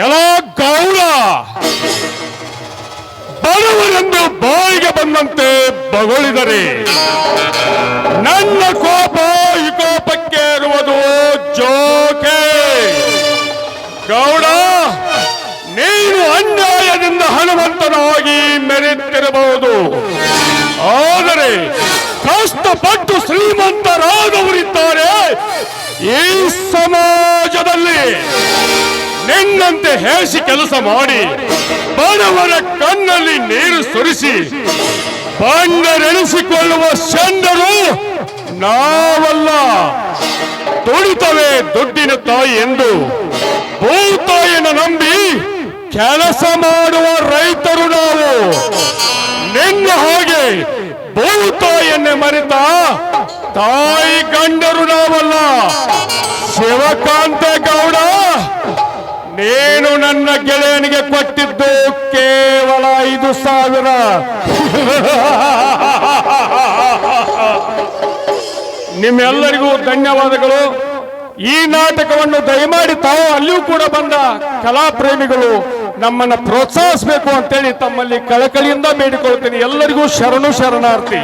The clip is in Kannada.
ಎಲ್ಲ ಗೌಡ! ಬಡವರೆಂದು ಬಾಯಿಗೆ ಬಂದಂತೆ ಬಗಳಿದರೆ, ನನ್ನ ಕೋಪ ವಿಕೋಪಕ್ಕೆ ಇರುವುದು ಜೋಕೆ. ಗೌಡ, ನೀನು ಅನ್ಯಾಯದಿಂದ ಹನುಮಂತನಾಗಿ ಮೆರೆಯುತ್ತಿರಬಹುದು ಆದರೆ, ಕಷ್ಟಪಟ್ಟು ಶ್ರೀಮಂತರಾದವರಿದ್ದಾರೆ ಈ ಸಮಾಜದಲ್ಲಿ. ನಿನ್ನಂತೆ ಹೇಸಿ ಕೆಲಸ ಮಾಡಿ, ಬಡವರ ಕಣ್ಣಲ್ಲಿ ನೀರು ಸುರಿಸಿ ಬಣ್ಣರೆಣಿಸಿಕೊಳ್ಳುವ ಚಂಡರು ನಾವಲ್ಲ. ತುಳಿತವೇ ದುಡ್ಡಿನ ತಾಯಿ ಎಂದು ಭೂತಾಯಿಯನ್ನು ನಂಬಿ ಕೆಲಸ ಮಾಡುವ ರೈತರು ನಾವು. ನಿನ್ನ ಹಾಗೆ ಭೂತಾಯಿಯನ್ನೇ ಮರೆತ ತಾಯಿ ಗಂಡರು ನಾವಲ್ಲ. ಶಿವಕಾಂತ ಗೌಡ ನೀನು ನನ್ನ ಗೆಳೆಯನಿಗೆ ಕೊಟ್ಟಿದ್ದು ಕೇವಲ ಐದು ಸಾವಿರ. ನಿಮ್ಮೆಲ್ಲರಿಗೂ ಧನ್ಯವಾದಗಳು. ಈ ನಾಟಕವನ್ನು ದಯಮಾಡಿ ತಾವು ಅಲ್ಲಿಯೂ ಕೂಡ ಬಂದ ಕಲಾ ಪ್ರೇಮಿಗಳು ನಮ್ಮನ್ನ ಪ್ರೋತ್ಸಾಹಿಸಬೇಕು ಅಂತೇಳಿ ತಮ್ಮಲ್ಲಿ ಕಳಕಳಿಯಿಂದ ಬೇಡಿಕೊಳ್ತೀನಿ ಎಲ್ಲರಿಗೂ ಶರಣು ಶರಣಾರ್ಥಿ.